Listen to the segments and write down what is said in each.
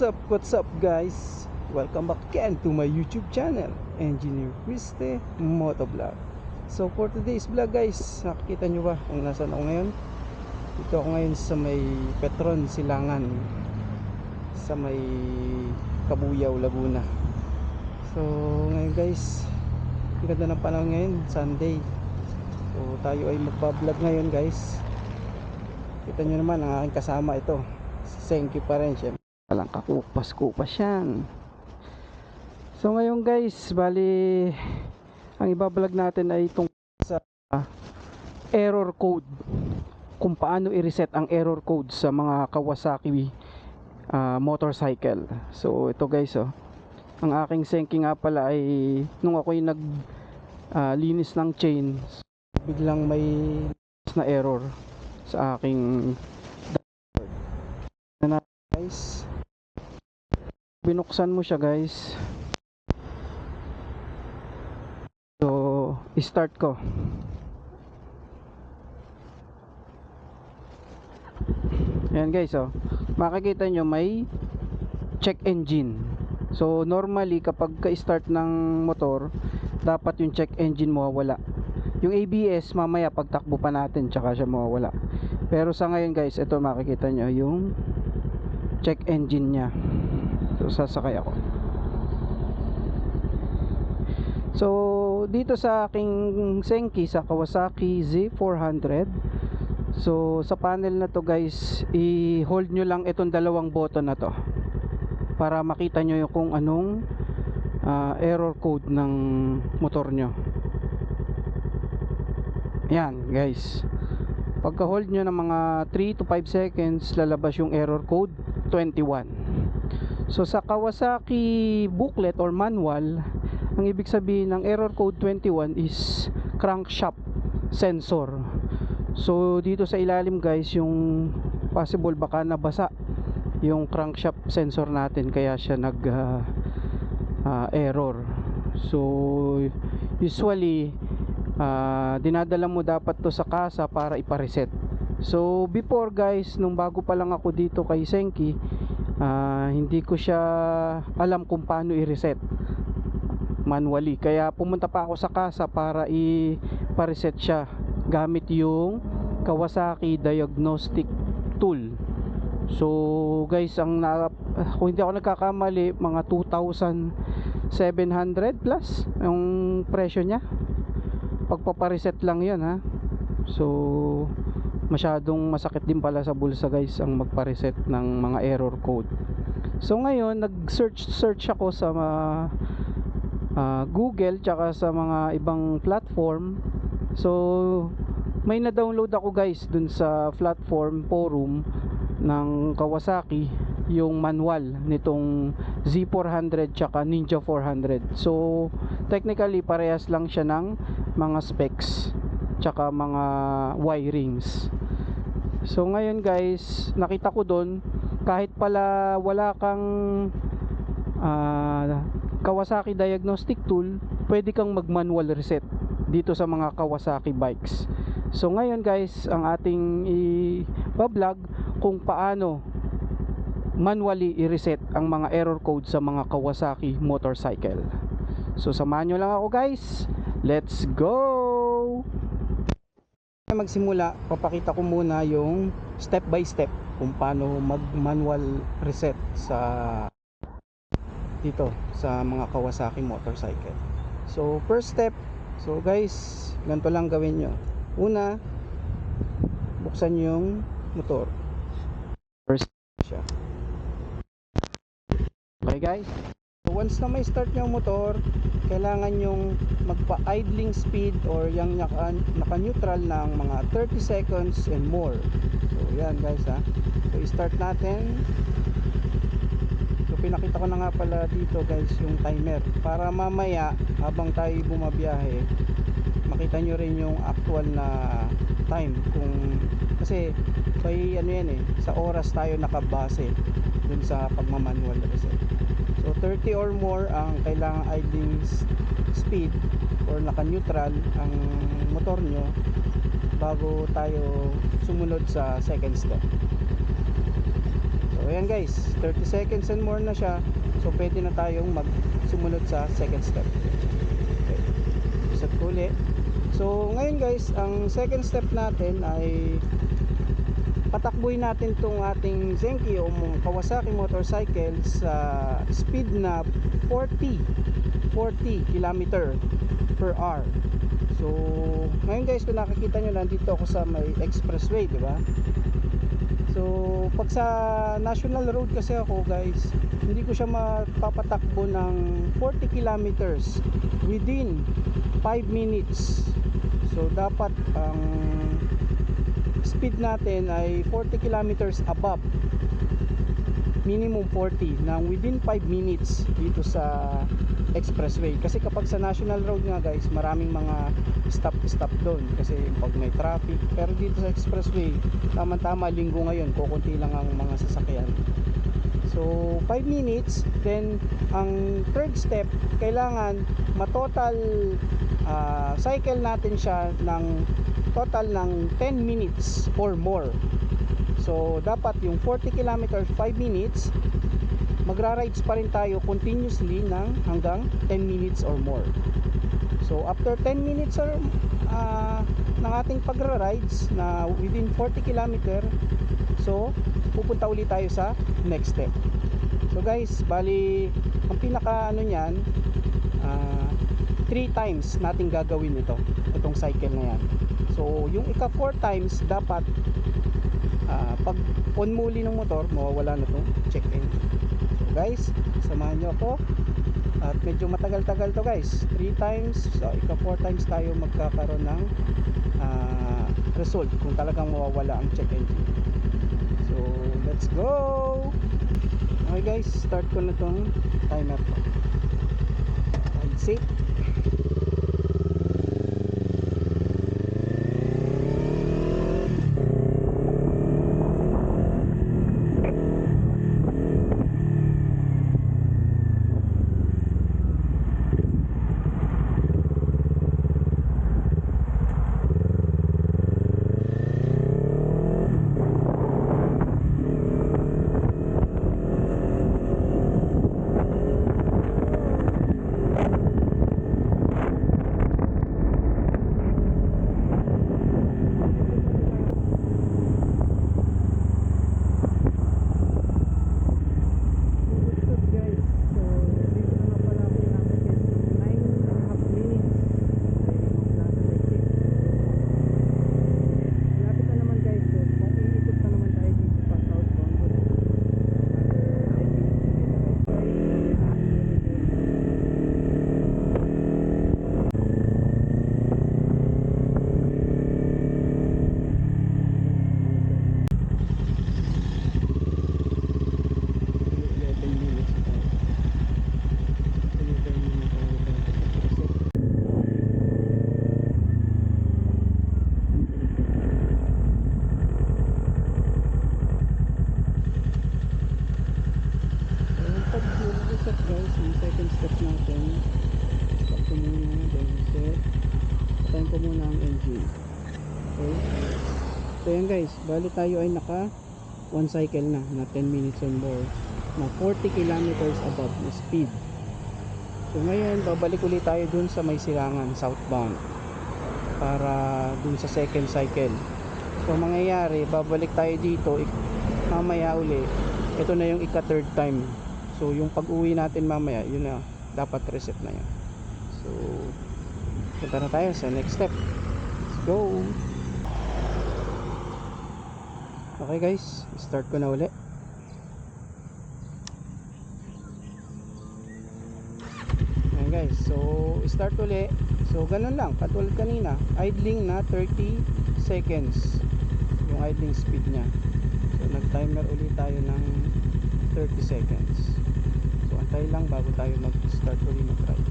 What's up, what's up guys? Welcome back again to my YouTube channel, Engineer Christe Motovlog. So for today's vlog guys, nakikita nyo ba kung nasaan ako ngayon? Dito ako ngayon sa may Petron Silangan sa may Kabuyaw, Laguna. So ngayon guys, ang ganda ng panahon ngayon, Sunday. So tayo ay magbablog ngayon guys. Kita nyo naman ang aking kasama ito. Si Senki pa rin siya. Walang kakupas-kupas yan. So ngayon guys, bali ang ibablog natin ay itong sa error code. Kung paano i-reset ang error code sa mga Kawasaki ah, motorcycle. So ito guys oh. Ang aking Senki nga pala ay nung ako yung nag ah, linis ng chain, biglang may na error sa aking dashboard. Na guys binuksan mo siya guys. So start ko. Yan guys oh. Makikita nyo may check engine. So normally kapag ka-start ng motor dapat yung check engine mawawala. Yung ABS mamaya pagtakbo pa natin tsaka siya mawawala. Pero sa ngayon guys ito makikita nyo yung check engine so sasakay ako. So dito sa aking Senki sa Kawasaki Z400 so sa panel na to guys i-hold nyo lang itong dalawang button na to para makita nyo yung kung anong ah, error code ng motor nyo. Yan guys. Pagka hold nyo ng mga 3 to 5 seconds lalabas yung error code 21 so sa Kawasaki booklet or manual ang ibig sabihin ng error code 21 is crankshaft sensor. So dito sa ilalim guys yung possible baka nabasa yung crankshaft sensor natin kaya siya nag ah, ah, error. So usually ah, dinadala mo dapat to sa kasa para ipareset. So before guys nung bago pa lang ako dito kay Senki ah, hindi ko siya alam kung paano i-reset manually. Kaya pumunta pa ako sa kasa para i-reset siya gamit yung Kawasaki diagnostic tool. So guys ang na, kung hindi ako nagkakamali mga 2,700 plus yung presyo niya. Pagpapareset lang yun ha? So masyadong masakit din pala sa bulsa guys ang magpareset ng mga error code. So ngayon nag search search ako sa mga ah, Google tsaka sa mga ibang platform. So may na-download ako guys dun sa platform forum ng Kawasaki yung manual nitong Z400 tsaka Ninja 400 so technically parehas lang siya ng mga specs tsaka mga wirings so ngayon guys nakita ko doon kahit pala wala kang ah, Kawasaki diagnostic tool pwede kang mag manual reset dito sa mga Kawasaki bikes. So ngayon guys ang ating i-vlog kung paano manually i-reset ang mga error code sa mga Kawasaki motorcycle. So samahan nyo lang ako guys. Let's go magsimula papakita ko muna yung step by step kung paano mag manual reset sa dito sa mga Kawasaki motorcycle. So first step so guys ganito lang gawin nyo. Una buksan yung motor. First. Siya. Okay guys once na may start nyo motor kailangan yung magpa idling speed or yung naka, naka neutral ng mga 30 seconds and more. So yan guys ha. So start natin. So pinakita ko na nga pala dito guys yung timer. Para mamaya habang tayo bumabiyahe makita nyo rin yung actual na time. Kung kasi may ano yan eh sa oras tayo nakabase dun sa pagmamanual reset so 30 or more ang kailangan idling speed or naka neutral ang motor nyo bago tayo sumunod sa second step so ayan guys, 30 seconds and more na siya. So pwede na tayong mag sa second step. Okay. Reset ko uli. So ngayon guys, ang second step natin ay patakbuhin natin tong ating Zenki o mong Kawasaki motorcycle sa speed na 40 40 km per hour. So, ngayon guys, kung nakikita nyo, nandito ako sa may expressway, di ba? So, pag sa national road kasi ako guys, hindi ko siya mapapatakbo ng 40 kilometers within 5 minutes. So, dapat ang speed natin ay 40 kilometers above. Minimum 40 ng within 5 minutes dito sa expressway. Kasi kapag sa national road nga guys maraming mga stop stop doon. Kasi pag may traffic. Pero dito sa expressway tama tama linggo ngayon kukunti lang ang mga sasakyan. So 5 minutes then ang third step kailangan matotal ah, cycle natin siya ng total ng 10 minutes or more so dapat yung 40 kilometers 5 minutes magra-rides pa rin tayo continuously ng hanggang 10 minutes or more. So after 10 minutes or ah, ng ating pagra-rides na within 40 km, so pupunta ulit tayo sa next step. So guys, bali ang pinaka ano niyan, 3 times natin gagawin ito, itong cycle na yan so yung ika 4 times dapat uh, pag on muli ng motor mawawala na tong check in so guys samahan nyo ako. At medyo matagal-tagal to guys. 3 times, so ika 4 times tayo magkakaroon ng uh, result kung talagang mawawala ang check engine so let's go! Okay guys start ko na tong timer. 5, 6 ko muna ang engine. Okay? So yan guys, bali tayo ay naka one cycle na, na 10 minutes or more, na 40 kilometers above na speed. So ngayon, babalik ulit tayo dun sa may silangan, southbound, para dun sa second cycle. So mangyayari, babalik tayo dito, mamaya uli, ito na yung ika third time. So yung pag-uwi natin mamaya, yun na, dapat reset na yan. So, punta na tayo sa next step. Let's go! Okay guys, start ko na uli. Ayan guys, so start uli. So ganun lang, katulad kanina, idling na 30 seconds yung idling speed niya. So nag-timer ulit tayo ng 30 seconds. So antay lang bago tayo mag-start ulit mag-rides. Ayun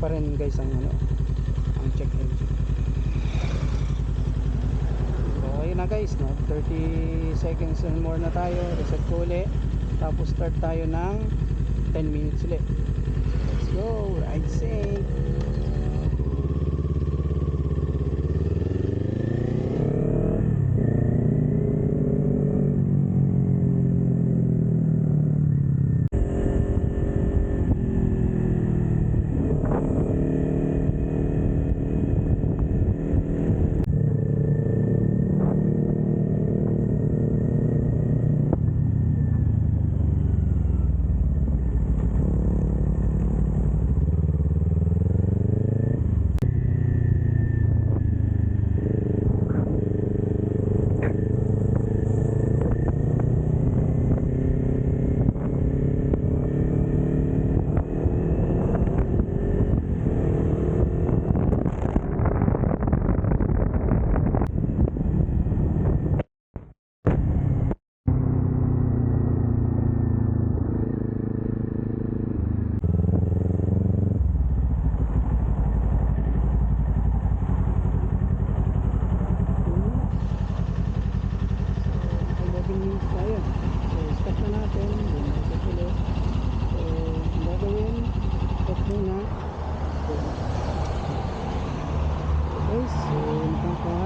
pa rin guys ang ano, ang check engine. So ayun na guys, no? 30 seconds and more na tayo. Reset ko ulit. Tapos start tayo ng 10 minutes ulit. Let's go. ride safe. So, 11 minutes tayo. So, stop na natin. Then, ikot ulit. So, ang gagawin, stop muna. So, guys, so, nakaka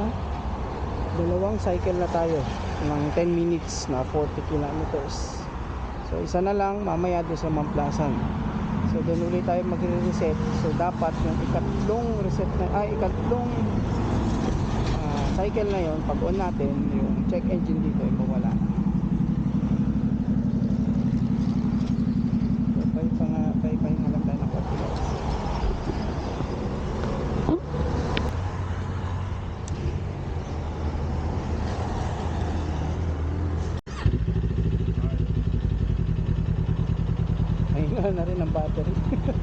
dalawang cycle na tayo ng 10 minutes na 40 kilometers. So, isa na lang mamaya doon sa Mamplasan. So, doon ulit tayo magre-reset. So, dapat yung ikatlong reset na, ay, ikatlong ah, cycle na yon pag on natin yung check engine dito ay mawala so pay pa nga pay pahinga lang tayo ng 40 minutes pahinga na rin ang battery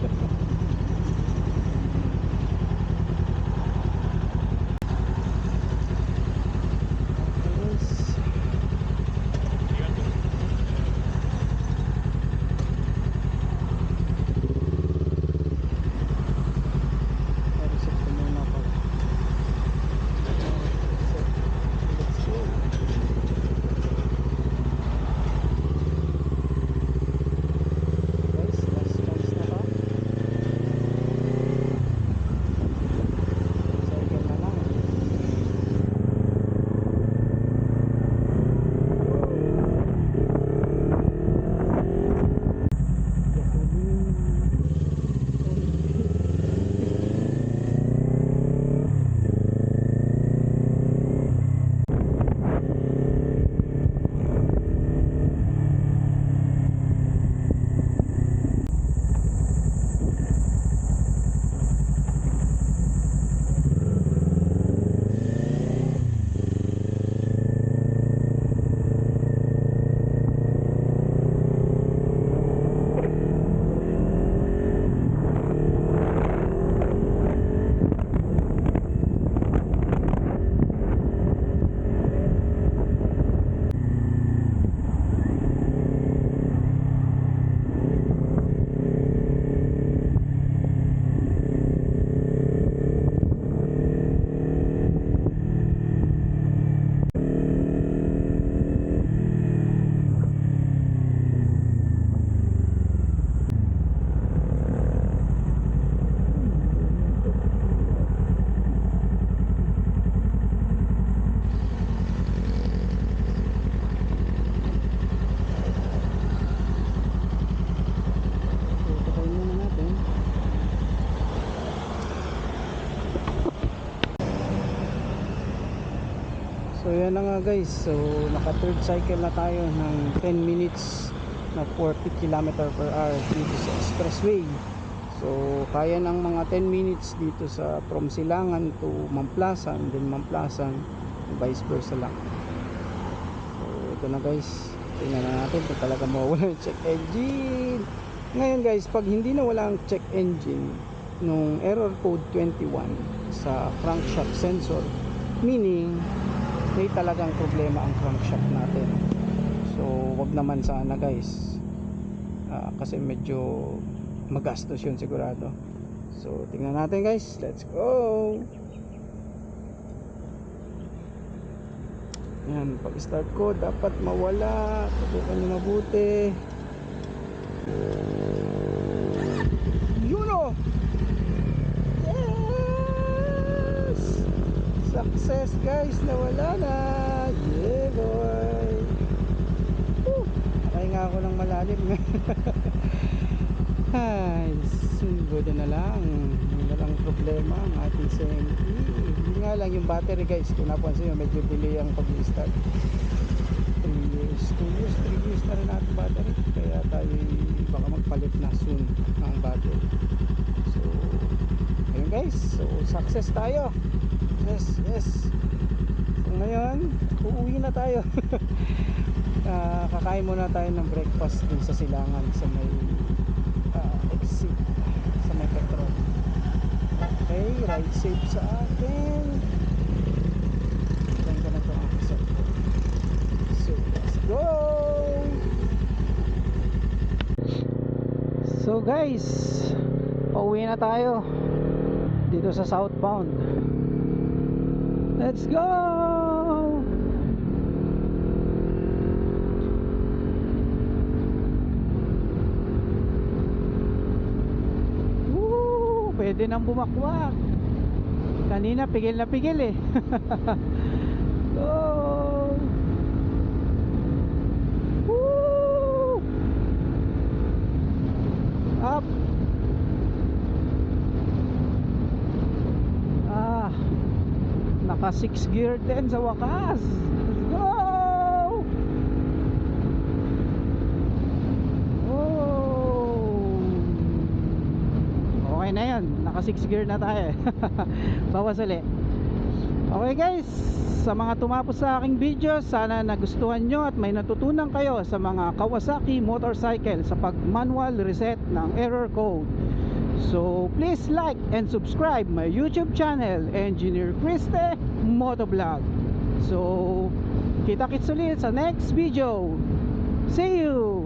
So yan na nga guys. So naka third cycle na tayo ng 10 minutes na 40 km per hour dito sa expressway. So kaya ng mga 10 minutes dito sa from Silangan to Mamplasan then Mamplasan vice versa lang. So ito na guys. Tingnan na natin kung talaga mawawala yung check engine. Ngayon guys, pag hindi na wala ang check engine nung error code 21 sa crankshaft sensor, meaning may talagang problema ang crankshaft natin. So, wag naman sana guys. Ah, kasi medyo magastos yun sigurado. So, tingnan natin guys. Let's go! Yan, pag start ko, dapat mawala. Tutukan nyo mabuti. Yun Success guys, nawala na. Yeah boy. Woo! Nakahinga ako ng malalim. Ay, buti na lang. Wala lang problema ang ating SME. Hindi nga lang yung battery guys. Kung napansin nyo, medyo delay ang pag-start. 3 years, 2 years, 3 years na rin natin battery. Kaya tayo baka magpalit na soon ang battery. So, ayun guys. So, success tayo. Yes, yes. So, ngayon, uuwi na tayo. Ah, kakain muna tayo ng breakfast dun sa silangan sa may ah, exit sa may petrol. Okay, ride safe sa akin. Ganda na ito ang cellphone. So, let's go! So guys, pauwi na tayo dito sa southbound. Let's go! Woo! Pwede nang bumakwak. Kanina pigil na pigil eh. Go! Woo! Up! Ah, naka 6 gear din sa wakas. Let's go! Oh! Okay na yan. Naka 6 gear na tayo. Bawas ulit. Okay guys, sa mga tumapos sa aking video, sana nagustuhan nyo at may natutunan kayo sa mga Kawasaki motorcycle sa pag manual reset ng error code. So please like and subscribe my YouTube channel, Engineer Kriste Motovlog. So kita kits ulit sa next video. See you!